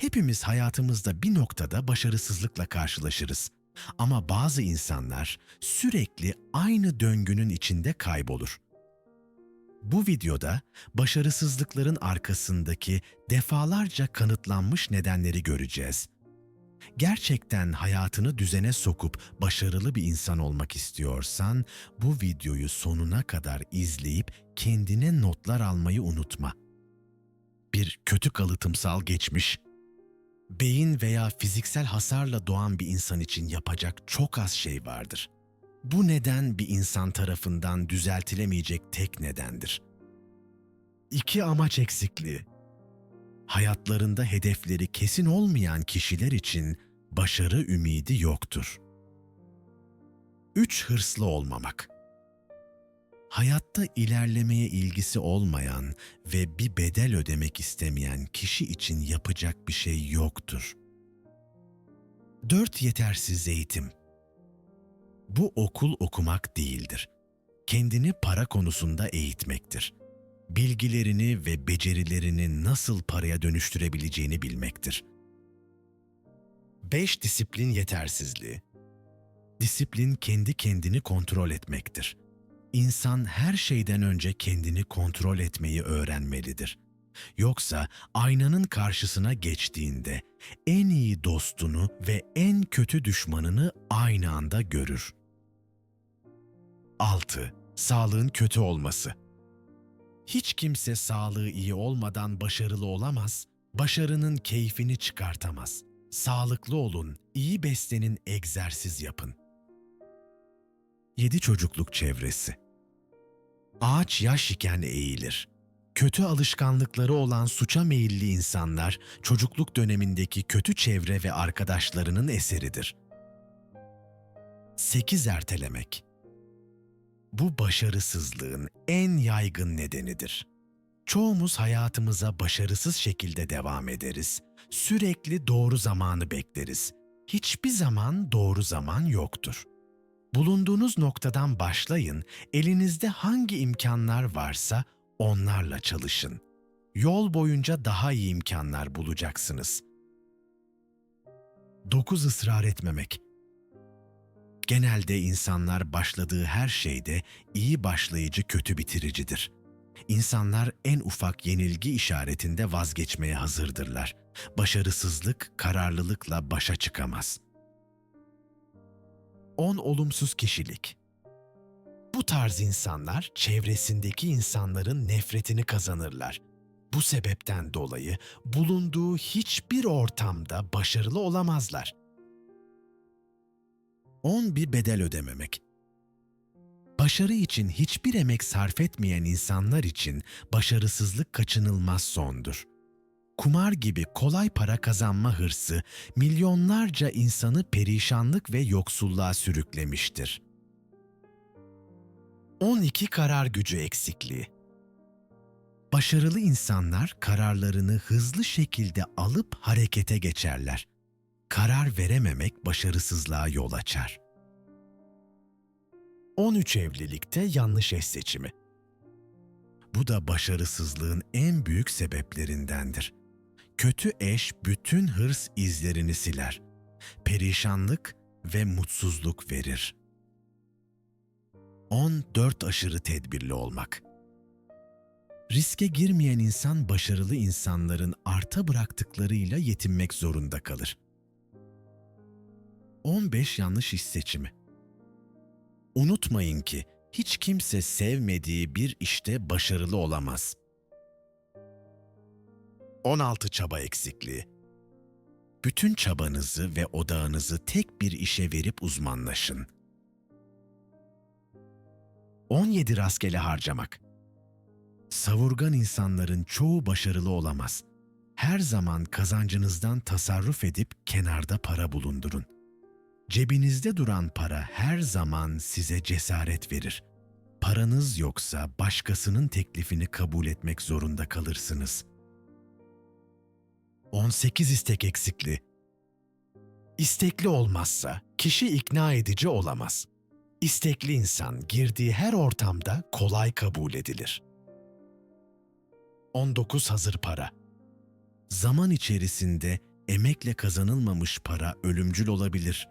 Hepimiz hayatımızda bir noktada başarısızlıkla karşılaşırız. Ama bazı insanlar sürekli aynı döngünün içinde kaybolur. Bu videoda başarısızlıkların arkasındaki defalarca kanıtlanmış nedenleri göreceğiz. Gerçekten hayatını düzene sokup başarılı bir insan olmak istiyorsan bu videoyu sonuna kadar izleyip kendine notlar almayı unutma. Bir kötü kalıtımsal geçmiş, beyin veya fiziksel hasarla doğan bir insan için yapacak çok az şey vardır. Bu neden bir insan tarafından düzeltilemeyecek tek nedendir. İki amaç eksikliği. Hayatlarında hedefleri kesin olmayan kişiler için başarı ümidi yoktur. 3. Hırslı olmamak. Hayatta ilerlemeye ilgisi olmayan ve bir bedel ödemek istemeyen kişi için yapacak bir şey yoktur. 4. Yetersiz eğitim. Bu okul okumak değildir. Kendini para konusunda eğitmektir. Bilgilerini ve becerilerini nasıl paraya dönüştürebileceğini bilmektir. 5. Disiplin yetersizliği. Disiplin kendi kendini kontrol etmektir. İnsan her şeyden önce kendini kontrol etmeyi öğrenmelidir. Yoksa aynanın karşısına geçtiğinde en iyi dostunu ve en kötü düşmanını aynı anda görür. 6. Sağlığın kötü olması. Hiç kimse sağlığı iyi olmadan başarılı olamaz, başarının keyfini çıkartamaz. Sağlıklı olun, iyi beslenin, egzersiz yapın. 7 çocukluk çevresi. Ağaç yaş iken eğilir. Kötü alışkanlıkları olan suça meyilli insanlar çocukluk dönemindeki kötü çevre ve arkadaşlarının eseridir. 8 ertelemek. Bu başarısızlığın en yaygın nedenidir. Çoğumuz hayatımıza başarısız şekilde devam ederiz. Sürekli doğru zamanı bekleriz. Hiçbir zaman doğru zaman yoktur. Bulunduğunuz noktadan başlayın, elinizde hangi imkanlar varsa onlarla çalışın. Yol boyunca daha iyi imkanlar bulacaksınız. 9 ısrar etmemek. Genelde insanlar başladığı her şeyde iyi başlayıcı kötü bitiricidir. İnsanlar en ufak yenilgi işaretinde vazgeçmeye hazırdırlar. Başarısızlık kararlılıkla başa çıkamaz.'' 10 olumsuz kişilik. Bu tarz insanlar çevresindeki insanların nefretini kazanırlar. Bu sebepten dolayı bulunduğu hiçbir ortamda başarılı olamazlar. 10 bir bedel ödememek. Başarı için hiçbir emek sarf etmeyen insanlar için başarısızlık kaçınılmaz sondur kumar gibi kolay para kazanma hırsı milyonlarca insanı perişanlık ve yoksulluğa sürüklemiştir. 12 karar gücü eksikliği. Başarılı insanlar kararlarını hızlı şekilde alıp harekete geçerler. Karar verememek başarısızlığa yol açar. 13 evlilikte yanlış eş seçimi. Bu da başarısızlığın en büyük sebeplerindendir kötü eş bütün hırs izlerini siler. Perişanlık ve mutsuzluk verir. 14 aşırı tedbirli olmak. Riske girmeyen insan başarılı insanların arta bıraktıklarıyla yetinmek zorunda kalır. 15 yanlış iş seçimi. Unutmayın ki hiç kimse sevmediği bir işte başarılı olamaz. 16 çaba eksikliği. Bütün çabanızı ve odağınızı tek bir işe verip uzmanlaşın. 17 rastgele harcamak. Savurgan insanların çoğu başarılı olamaz. Her zaman kazancınızdan tasarruf edip kenarda para bulundurun. Cebinizde duran para her zaman size cesaret verir. Paranız yoksa başkasının teklifini kabul etmek zorunda kalırsınız.'' 18 istek eksikliği. İstekli olmazsa kişi ikna edici olamaz. İstekli insan girdiği her ortamda kolay kabul edilir. 19 hazır para. Zaman içerisinde emekle kazanılmamış para ölümcül olabilir.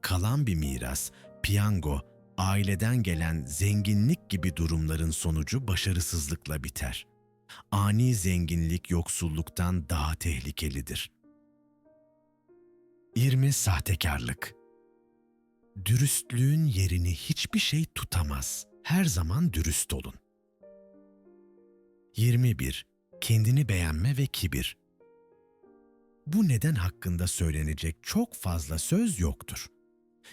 Kalan bir miras, piyango, aileden gelen zenginlik gibi durumların sonucu başarısızlıkla biter. Ani zenginlik yoksulluktan daha tehlikelidir. 20 sahtekarlık Dürüstlüğün yerini hiçbir şey tutamaz. Her zaman dürüst olun. 21. Kendini beğenme ve kibir. Bu neden hakkında söylenecek çok fazla söz yoktur.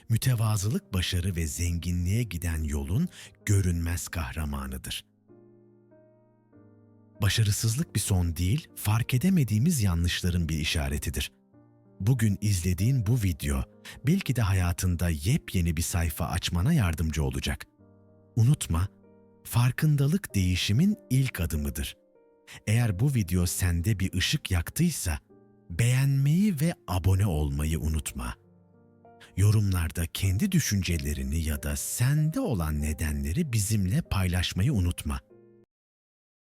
Mütevazılık başarı ve zenginliğe giden yolun görünmez kahramanıdır. Başarısızlık bir son değil, fark edemediğimiz yanlışların bir işaretidir. Bugün izlediğin bu video belki de hayatında yepyeni bir sayfa açmana yardımcı olacak. Unutma, farkındalık değişimin ilk adımıdır. Eğer bu video sende bir ışık yaktıysa beğenmeyi ve abone olmayı unutma. Yorumlarda kendi düşüncelerini ya da sende olan nedenleri bizimle paylaşmayı unutma.